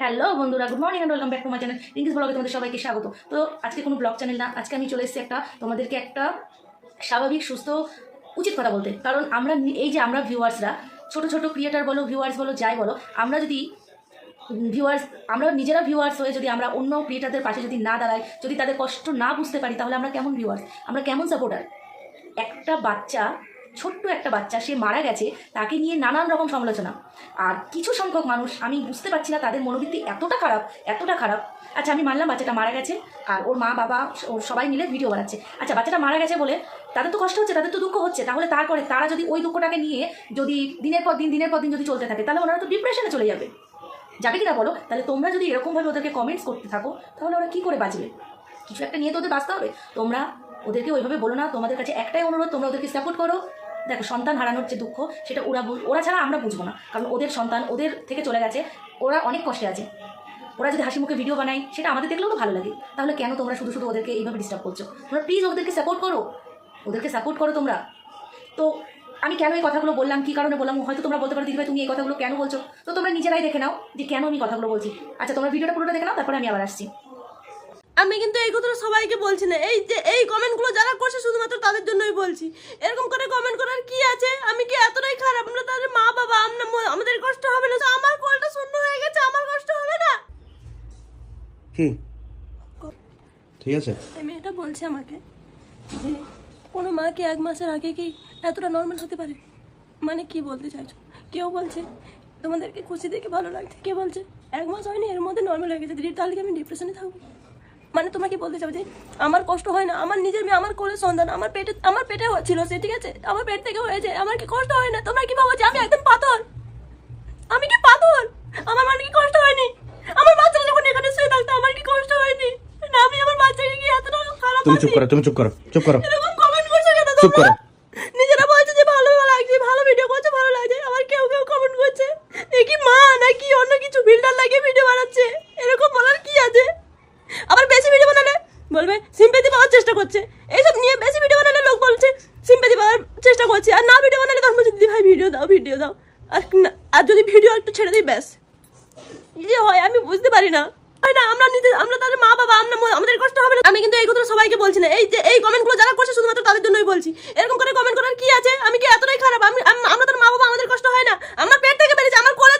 Hello বন্ধুরা good morning welcome back to my channel English ব্লগে তোমাদের সবাইকে স্বাগত। তো আজকে কোনো ব্লগ চ্যানেল না, আজকে আমি চলে এসেছি একটা তোমাদেরকে একটা স্বাভাবিক, সুস্থ, উচিত কথা বলতে। কারণ আমরা এই যে আমরা ভিউয়ার্সরা ছোট ছোট ক্রিয়েটার বলো ভিউয়ার্স বলো, যাই বলো, আমরা যদি ভিউয়ার্স আমরা নিজেরা ভিউয়ার্স হয়ে যদি আমরা অন্য ক্রিয়েটারদের পাশে যদি না দাঁড়াই, যদি তাদের কষ্ট না বুঝতে পারি, তাহলে আমরা কেমন ভিউয়ার্স আমরা কেমন সাপোর্টার একটা বাচ্চা ছোট্ট একটা বাচ্চা, সে মারা গেছে, তাকে নিয়ে নানান রকম সমালোচনা। আর কিছু সংখ্যক মানুষ, আমি বুঝতে পারছি না তাদের মনোবৃত্তি এতটা খারাপ এতটা খারাপ। আচ্ছা আমি মানলাম বাচ্চাটা মারা গেছে, আর ওর মা, বাবা, ওর সবাই মিলে ভিডিও বানাচ্ছে। আচ্ছা বাচ্চাটা মারা গেছে বলে তাদের তো কষ্ট হচ্ছে, তাদের তো দুঃখ হচ্ছে। তাহলে তারপরে তারা যদি ওই দুঃখটাকে নিয়ে যদি দিনের পর দিন, দিনের পর দিন যদি চলতে থাকে, তাহলে ওনারা তো ডিপ্রেশনে চলে যাবে। যাবে কি না বলো? তাহলে তোমরা যদি এরকমভাবে ওদেরকে কমেন্টস করতে থাকো, তাহলে ওরা কী করে বাঁচবে? কিছু একটা নিয়ে তো ওদের বাঁচতে হবে। তোমরা ওদেরকে ওইভাবে বলো না, তোমাদের কাছে একটাই অনুরোধ, তোমরা ওদেরকে সাপোর্ট করো। দেখো, সন্তান হারানোর যে দুঃখ, সেটা ওরা ওরা ছাড়া আমরা বুঝব না। কারণ ওদের সন্তান ওদের থেকে চলে গেছে, ওরা অনেক কষ্টে আছে। ওরা যদি হাসি মুখে ভিডিও বানায়, সেটা আমাদের দেখলেও তো ভালো লাগে। তাহলে কেন তোমরা শুধু শুধু ওদেরকে এইভাবে ডিস্টার্ব করছ? তোমরা প্লিজ ওদেরকে সাপোর্ট করো। ওদেরকে সাপোর্ট করো তোমরা। তো আমি কেন এই কথাগুলো বললাম, কী কারণে বললাম, হয়তো তোমরা বলতে পারো, দিদিভাই, তুমি এই কথাগুলো কেন বলছো? তো তোমরা নিজেরাই দেখে নাও যে কেন আমি কথাগুলো বলছি। আচ্ছা তোমরা ভিডিওটা পুরোটা দেখে নাও, তারপরে আমি আবার আসছি। আমি কিন্তু এই কথাটা সবাইকে বলছি না। এই যে এই কমেন্টগুলো যারা করছে শুধুমাত্র তাদের জন্যই বলছি। এরকম করে কমেন্ট করার কি আছে? আমি কি এতটাই খারাপ? আমরা তাদের মা বাবা আমরা আমাদের কষ্ট হবে না। আমার কলটা শূন্য হয়ে গেছে আমার কষ্ট হবে না? কি? ঠিক আছে। আমি এটা বলছি আমাকে যে কোনো মা কি এক মাসের আগে কি এতটা নর্মাল হতে পারে? মানে কি বলতে চাইছো? কেউ বলছে তোমাদেরকে খুশি দেখে ভালো লাগছে। কে বলছে এক মাস হয়নি এর মধ্যে নর্মাল হয়ে গেছে। তাহলে কি আমি ডিপ্রেশনে থাকব? মানে তোমার কি বলতে চাও যে আমার কষ্ট হয় না আমার নিজের মেয়ে আমার কোলে সন্তান আমার পেটে আমার পেটে ছিল সে ঠিক আছে? আমার পেট থেকে হয়েছে আমার কি কষ্ট হয় না? তোমরা কি ভাবো যে আমি একদম পাথর? আমি কি পাথর? আমার মানে কি কষ্ট হয়নি? আমার বাচ্চাটা যখন এখানে শুয়ে থাকতো আমার কি কষ্ট হয়নি? না আমি আমার বাচ্চাকে কি এতটা খারাপ তুমি চুপ করো তুমি চুপ করো চুপ করো। এরকম কমেন্ট করছ কেন চুপ করো। নিজেরা বলছে যে ভালো লাগছে ভালো ভিডিও করছে ভালো লাগছে আবার কেউ কেউ কমেন্ট করছে। এ কি মা নাকি অন্য কিছু? ফিল্টার লাগিয়ে ভিডিও বানাচ্ছে। এরকম বলার কি আছে? বেশি ভিডিও বানালে বলবে সিম্পেথি পাওয়ার চেষ্টা করছে। এইসব নিয়ে বেশি ভিডিও বানালে লোক বলছে সিম্পেথি পাওয়ার চেষ্টা করছে। আর না ভিডিও বানালে তখন বলছে, দিদি ভাই ভিডিও দাও ভিডিও দাও। আর আর যদি ভিডিও একটু ছেড়ে দিই, ব্যাস। যে হয়, আমি বুঝতে পারি না। হয় না, আমরা নিজে, আমরা তাদের মা, বাবা, আমরা আমাদের কষ্ট হবে না। আমি কিন্তু এই কথাটা সবাইকে বলছি না। এই যে, এই কমেন্টগুলো যারা করছে, শুধুমাত্র তাদের জন্যই বলছি। এরকম করে কমেন্ট করার কি আছে? আমি কি এতটাই খারাপ? আমি আমরা তার মা, বাবা, আমাদের কষ্ট হয় না? আমার পেট থেকে বেরিয়েছে, আমার কোলে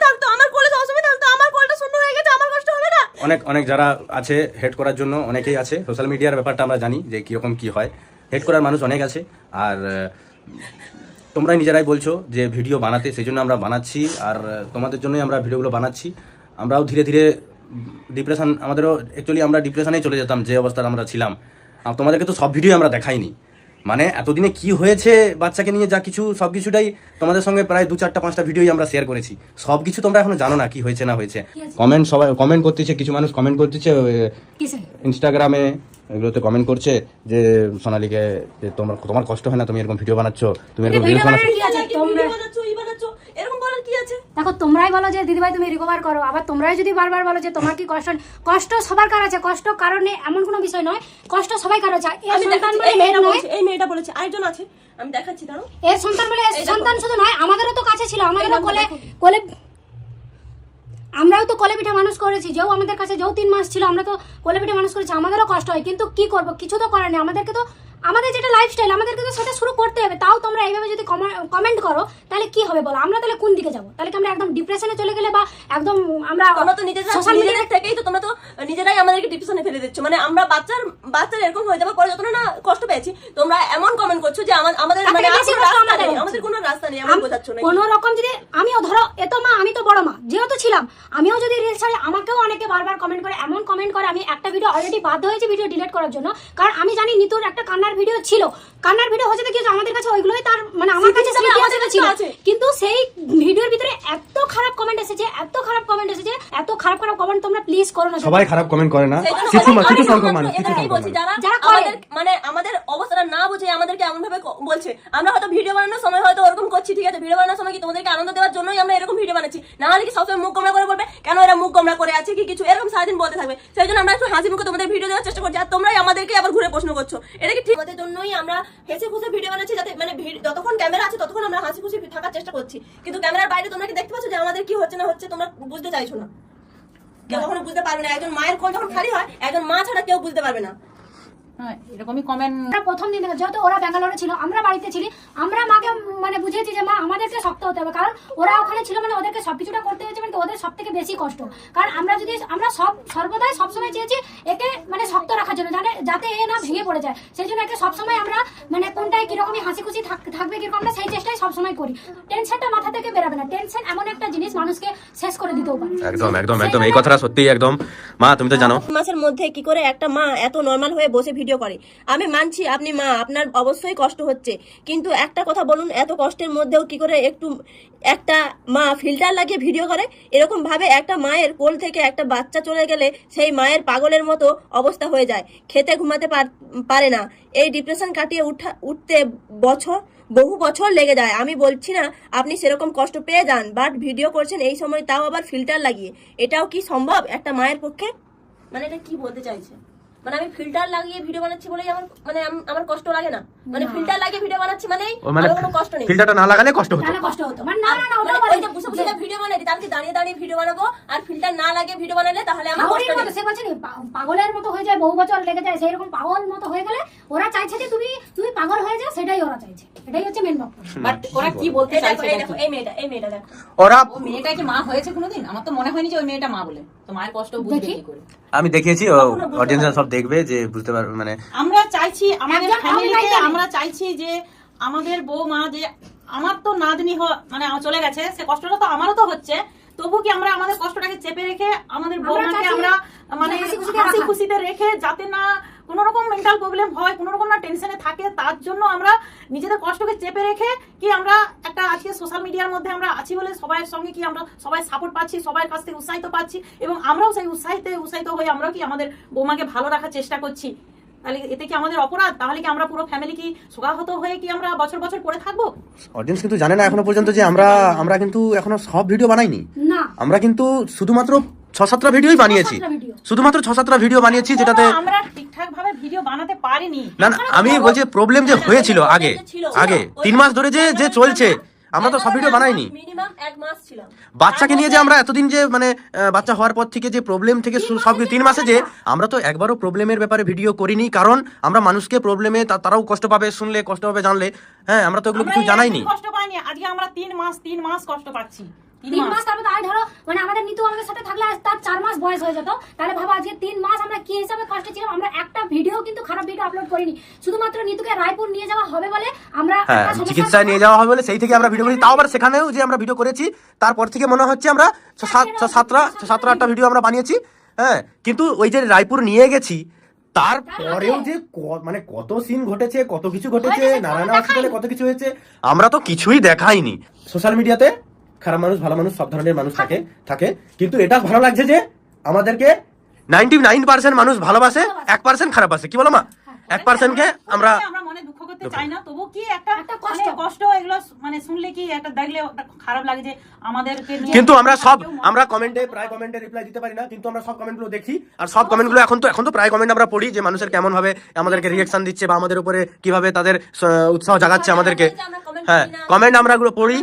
সবসময় থাকতো আমার কোলটা শূন্য হয়ে গেছে আমার কষ্ট হবে না অনেক অনেক যারা আছে হেড করার জন্য অনেকেই আছে। সোশ্যাল মিডিয়ার ব্যাপারটা আমরা জানি যে কীরকম কি হয়। হেড করার মানুষ অনেক আছে। আর আহ, তোমরা নিজেরাই বলছো যে ভিডিও বানাতে সেই জন্য আমরা বানাচ্ছি। আর তোমাদের জন্যই আমরা ভিডিওগুলো বানাচ্ছি। আমরাও ধীরে ধীরে ডিপ্রেশন আমাদেরও অ্যাকচুয়ালি আমরা ডিপ্রেশনেই চলে যেতাম যে অবস্থায় আমরা ছিলাম। আর তোমাদেরকে তো সব ভিডিও আমরা দেখাইনি। মানে এতদিনে কি হয়েছে বাচ্চাকে নিয়ে যা কিছু সব কিছুটাই তোমাদের সঙ্গে প্রায় দু চারটা পাঁচটা ভিডিও আমরা শেয়ার করেছি। সব কিছু তোমরা এখনও জানো না কি হয়েছে না হয়েছে। কমেন্ট সবাই কমেন্ট করতেছে কিছু মানুষ কমেন্ট করতেছে ইনস্টাগ্রামে এগুলোতে কমেন্ট করছে যে সোনালিকে যে তোমার তোমার কষ্ট হয় না তুমি এরকম ভিডিও বানাচ্ছ তুমি এরকম ভিডিও বানাচ্ছ। ভিডিও এই বানাচ্ছো এরকম বলার কি আছে দেখো তোমরাই বলো যে দিদিভাই তুমি রিকভার করো। আবার তোমরাই যদি বারবার বলো যে তোমার কি কষ্ট? কষ্ট সবার কার আছে। কষ্ট কারণে এমন কোনো বিষয় নয়। কষ্ট সবাই কারও আছে। এর সন্তান বলে মেয়ের মেয়েটা নয়। এই মেয়েটা বলেছে আরেকজন আছে। আমি দেখাচ্ছি দাঁড়ো এর সন্তান বলে সন্তান শুধু নয় আমাদেরও তো কাছে ছিল। আমাদেরও কোলে কোলে আমরাও তো কোলে পিঠে মানুষ করেছি। যেও আমাদের কাছে যেও তিন মাস ছিল আমরা তো কোলে পিঠে মানুষ করেছি। আমাদেরও কষ্ট হয় কিন্তু কি করব? কিছু তো করার নেই। আমাদেরকে তো আমাদের যেটা লাইফস্টাইল আমাদেরকে তো সেটা শুরু করতে হবে। তাও তোমরা এইভাবে যদি কমেন্ট করো তাহলে কি হবে বলো? আমরা তাহলে কোন দিকে যাব? তাহলে কি আমরা একদম ডিপ্রেশনে চলে গেলে বা একদম আমরা তোমরা তো নিজেরা সোশ্যাল মিডিয়া থেকেই তো তোমরা তো নিজেরাই আমাদেরকে ডিপ্রেশনে ফেলে দিচ্ছ। মানে আমরা বাচ্চার বাচ্চার এরকম হয়ে যাওয়ার পরে যতটা না কষ্ট পেয়েছি তোমরা এমন কমেন্ট করছ যে আমাদের মানে থেকে কোনো রাস্তা আমাদের কোনো রাস্তা নেই এমন বোঝাচ্ছ না কোন রকম যদি আমিও ধরো এ তো মা আমি তো বড় মা যেহেতু ছিলাম আমিও যদি রিলস ছাড়ি আমাকেও অনেকে বারবার কমেন্ট করে এমন কমেন্ট করে আমি একটা ভিডিও অলরেডি বাধ্য হয়েছি ভিডিও ডিলিট করার জন্য। কারণ আমি জানি নিতুর একটা কান্নার ভিডিও ছিল। কান্নার ভিডিও হচ্ছে কি আমাদের কাছে ওইগুলোই তার মানে আমার কাছে আমাদের কাছে ছিল। কিন্তু সেই ভিডিওর ভিতরে এত খারাপ কমেন্ট এসেছে এত খারাপ কমেন্ট এসেছে এত খারাপ খারাপ কমেন্ট তোমরা প্লিজ করো না। সবাই খারাপ কমেন্ট করে না। কিছু বলছি, কিছু সংখ্যক মানুষ কিছু সংখ্যক বলছি, যারা। আমাদের মানে আমাদের অবস্থাটা না বুঝে আমাদেরকে এমন ভাবে বলছে আমরা হয়তো ভিডিও বানানোর সময় হয়তো ওরকম করছি ঠিক আছে? ভিডিও বানানোর সময় কি তোমাদেরকে আনন্দ দেওয়ার জন্যই আমরা এরকম ভিডিও বানাচ্ছি? না হলে কি সবসময় মুখ গোমরা করে বলবে কেন এরা মুখ গোমরা করে আছে কি কিছু? এরকম সারাদিন বলতে থাকবে। সেই জন্য আমরা একটু হাসি মুখে তোমাদের ভিডিও দেওয়ার চেষ্টা করছি আর তোমরাই আমাদেরকে আবার ঘুরে প্রশ্ন করছ। এটা কি ঠিক? জন্যই আমরা হেসে খুশে ভিডিও বানাচ্ছি যাতে মানে যতক্ষণ ক্যামেরা আছে ততক্ষণ আমরা হাসি খুশি থাকার চেষ্টা করছি। কিন্তু ক্যামেরার বাইরে তোমরা কি দেখতে পাচ্ছ যে আমাদের কি হচ্ছে না হচ্ছে তোমরা বুঝতে চাইছো না? কেউ কখনো বুঝতে পারবে না একজন মায়ের কোল যখন খালি হয় একজন মা ছাড়া কেউ বুঝতে পারবে না। এরকমই কমেন্ট প্রথম দিন থেকে যেহেতু ওরা ব্যাঙ্গালোরে ছিল আমরা বাড়িতে ছিলি আমরা মাকে মানে বুঝিয়েছি যে মা আমাদেরকে শক্ত হতে হবে। কারণ ওরা ওখানে ছিল মানে ওদেরকে সবকিছুটা করতে হয়েছে মানে ওদের সব থেকে বেশি কষ্ট। কারণ আমরা যদি আমরা সব সর্বদাই সবসময় চেয়েছি একে মানে শক্ত রাখার জন্য জানে যাতে এ না ভেঙে পড়ে যায়। সেই জন্য একে সবসময় আমরা মানে কোনটায় কিরকমই হাসি খুশি থাক- থাকবে কীরকম আমরা সেই চেষ্টাই সবসময় করি। টেনশনটা মাথা থেকে বেরোবে না। টেনশন এমন একটা জিনিস মানুষকে শেষ করে দিতেও পারে। একদম একদম একদম। এই কথাটা সত্যি একদম। মা তুমি তো জানো। মাসের মধ্যে কি করে একটা মা এত নর্মাল হয়ে বসে ভিডিও করে। আমি মানছি আপনি মা, আপনার অবশ্যই কষ্ট হচ্ছে। কিন্তু একটা কথা বলুন, এত কষ্টের মধ্যেও কি করে একটু একটা মা ফিল্টার লাগিয়ে ভিডিও করে? এরকম ভাবে একটা মায়ের কোল থেকে একটা বাচ্চা চলে গেলে সেই মায়ের পাগলের মতো অবস্থা হয়ে যায়। খেতে ঘুমাতে পার- পারে না। এই ডিপ্রেশন কাটিয়ে উঠা, উঠতে বছর, বহু বছর লেগে যায়। আমি বলছি না, আপনি সেরকম কষ্ট পেয়ে যান বাট ভিডিও করছেন, এই সময় তাও আবার ফিল্টার লাগিয়ে। এটাও কি সম্ভব একটা মায়ের পক্ষে? মানে এটা কি বলতে চাইছে? মানে আমি ফিল্টার লাগিয়ে ভিডিও বানাচ্ছি বলেই আমার মানে আমার কষ্ট লাগে না। মানে ফিল্টার লাগিয়ে ভিডিও বানাচ্ছি মানে আমার কোনো কষ্ট নেই। ফিল্টারটা না লাগালে কষ্ট হতো। কষ্ট হতো। মানে না না না মানে ওটা ওই যে বসে বসে ভিডিও বানাই তাহলে কি দাঁড়িয়ে দাঁড়িয়ে ভিডিও বানাবো আর ফিল্টার না লাগিয়ে ভিডিও বানালে তাহলে আমার কষ্ট পাগলের মতো নেই সে বলছে পাগলের মতো হয়ে যায় বহু বছর লেগে যায় সেই রকম পাগল মতো হয়ে গেলে ওরা চাইছে যে তুমি তুমি পাগল হয়ে যাও সেটাই ওরা চাইছে। এটাই হচ্ছে মেন বক্তব্য বাট ওরা কি বলতে চাইছে দেখো। এই মেয়েটা এই মেয়েটা দেখো। ওরা ও মেয়েটা কি মা হয়েছে কোনোদিন? আমার তো মনে হয়নি যে ওই মেয়েটা মা বলে। তো মায়ের কষ্ট বুঝবে কি করে। আমি দেখিয়েছি অডিয়েন্সরা সব দেখবে যে বুঝতে পারবে মানে আমরা চাইছি আমাদের ফ্যামিলিতে আমরা চাইছি যে আমাদের বৌমা যে আমার তো নাতনি হ- মানে চলে গেছে সে কষ্টটা তো আমারও তো হচ্ছে। তবু কি আমরা আমাদের কষ্টটাকে চেপে রেখে আমাদের বৌমাকে চাইছি আমরা মানে হাসি। খুশিতে রেখে যাতে না কোনো রকম মেন্টাল প্রবলেম হয় কোনো রকম না টেনশনে থাকে তার জন্য আমরা নিজেদের কষ্টকে চেপে রেখে কি আমরা একটা আজকে সোশ্যাল মিডিয়ার মধ্যে আমরা আছি বলে সবার সঙ্গে কি আমরা সবাই সাপোর্ট পাচ্ছি সবার কাছ থেকে উৎসাহিত পাচ্ছি এবং আমরাও সেই উৎসাহিতে উৎসাহিত হয়ে আমরাও কি আমাদের বৌমাকে ভালো রাখার চেষ্টা করছি। তাহলে এতে কি আমাদের অপরাধ? তাহলে কি আমরা পুরো ফ্যামিলি কি শোকাহত হয়ে কি আমরা বছর বছর পড়ে থাকব? অডিয়েন্স কিন্তু জানে না এখনও পর্যন্ত যে আমরা আমরা কিন্তু এখনও সব ভিডিও বানাইনি। না। আমরা কিন্তু শুধুমাত্র ছ সাতটা ভিডিওই বানিয়েছি। শুধুমাত্র ছ সাতটা ভিডিও বানিয়েছি যেটাতে আমরা ঠিকঠাক ভাবে ভিডিও বানাতে পারিনি। না না আমি বলছি প্রবলেম যে হয়েছিল আগে আগে তিন মাস ধরে যে যে চলছে আমরা তো সব ভিডিও বানাইনি। বাচ্চাকে নিয়ে যে আমরা এতদিন যে মানে বাচ্চা হওয়ার পর থেকে যে প্রবলেম থেকে সব তিন মাসে যে আমরা তো একবারও প্রবলেমের ব্যাপারে ভিডিও করিনি কারণ আমরা মানুষকে প্রবলেমে তারাও কষ্ট পাবে শুনলে কষ্ট পাবে জানলে। হ্যাঁ আমরা তো এগুলো কিছু জানাইনি। কষ্ট পাইনি আজকে আমরা তিন মাস তিন মাস কষ্ট পাচ্ছি। তিন মাস। মাস তারপর আয় ধরো মানে আমাদের নিতু আমাদের সাথে থাকলে আজ তার চার মাস বয়স হয়ে যেত তাহলে ভাবো আজকে তিন মাস আমরা কি হিসাবে কষ্টে ছিলাম আমরা একটা ভিডিও কিন্তু খারাপ ভিডিও আপলোড করিনি। শুধুমাত্র নিতুকে রায়পুর নিয়ে যাওয়া হবে বলে আমরা হ্যাঁ চিকিৎসায় নিয়ে যাওয়া হবে বলে সেই থেকে আমরা ভিডিও করি তাও আবার সেখানেও যে আমরা ভিডিও করেছি তারপর থেকে মনে হচ্ছে আমরা সাত সাতটা সাতটা আটটা ভিডিও আমরা বানিয়েছি হ্যাঁ কিন্তু ওই যে রায়পুর নিয়ে গেছি তারপরেও যে মানে কত সিন ঘটেছে কত কিছু ঘটেছে নারায়ণ হসপিটালে কত কিছু হয়েছে আমরা তো কিছুই দেখাইনি। সোশ্যাল মিডিয়াতে খারাপ মানুষ ভালো মানুষ সব ধরনের মানুষ থাকে থাকে। কিন্তু এটা ভালো লাগছে যে আমাদেরকে নাইনটি নাইন পার্সেন্ট মানুষ ভালোবাসে এক পার্সেন্ট খারাপ আছে কি বলো মা? এক পার্সেন্টকে আমরা আমরা মনে দুঃখ করতে চাই না তবু কি একটা একটা কষ্ট। কষ্ট। কষ্ট এগুলো মানে শুনলে কি একটা দেখলে খারাপ লাগে যে আমাদেরকে কিন্তু আমরা সব আমরা কমেন্টে প্রায় কমেন্টে রিপ্লাই দিতে পারি না কিন্তু আমরা সব কমেন্টগুলো দেখি আর সব কমেন্টগুলো এখন তো এখন তো প্রায় কমেন্ট আমরা পড়ি যে মানুষের কেমন ভাবে আমাদেরকে রিয়েকশন দিচ্ছে বা আমাদের উপরে কীভাবে তাদের উৎসাহ জাগাচ্ছে আমাদেরকে। হ্যাঁ কমেন্ট আমরা গুলো পড়ি।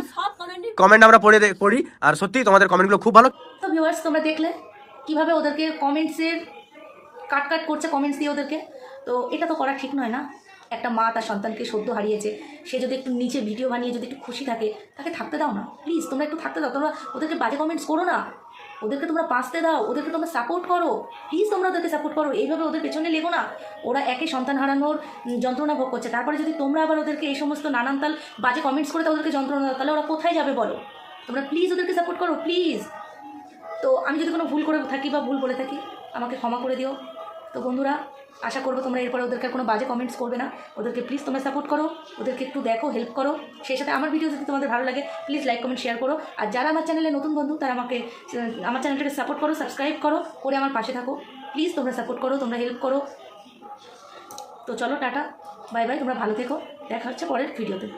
কমেন্ট আমরা পড়ে পড়ি। আর সত্যি তোমাদের কমেন্টগুলো খুব ভালো। তো ভিউয়ার্স তোমরা দেখলে কীভাবে ওদেরকে কমেন্টসের কাট কাট করছে কমেন্টস দিয়ে ওদেরকে? তো এটা তো করা ঠিক নয় না? একটা মা তার সন্তানকে সদ্য হারিয়েছে, সে যদি একটু নিচে ভিডিও বানিয়ে যদি একটু খুশি থাকে, তাকে থাকতে দাও না। প্লিজ তোমরা একটু থাকতে দাও। তোমরা ওদেরকে বাজে কমেন্টস করো না। ওদেরকে তোমরা বাঁচতে দাও, ওদেরকে তোমরা সাপোর্ট করো। প্লিজ তোমরা ওদেরকে সাপোর্ট করো। এইভাবে ওদের পেছনে লেগো না। ওরা একে সন্তান হারানোর যন্ত্রণা ভোগ করছে। তারপরে যদি তোমরা আবার ওদেরকে এই সমস্ত নানান তাল বাজে কমেন্টস করে ওদেরকে যন্ত্রণা দাও, তাহলে ওরা কোথায় যাবে বলো? তোমরা প্লিজ ওদেরকে সাপোর্ট করো প্লিজ তো আমি যদি কোনো ভুল করে থাকি বা ভুল বলে থাকি, আমাকে ক্ষমা করে দিও। তো বন্ধুরা আশা করব তোমরা এরপরে ওদেরকে কোনো বাজে কমেন্টস করবে না। ওদেরকে প্লিজ তোমরা সাপোর্ট করো, ওদেরকে একটু দেখো হেল্প করো। সেই সাথে আমার ভিডিও যদি তোমাদের ভালো লাগে প্লিজ লাইক কমেন্ট শেয়ার করো। আর যারা আমার চ্যানেলে নতুন বন্ধু, তারা আমাকে আমার চ্যানেলটাকে সাপোর্ট করো সাবস্ক্রাইব করো, করে আমার পাশে থাকো। প্লিজ তোমরা সাপোর্ট করো, তোমরা হেল্প করো। তো চলো, টাটা। বাই বাই তোমরা ভালো থেকো। দেখা হচ্ছে পরের ভিডিওতে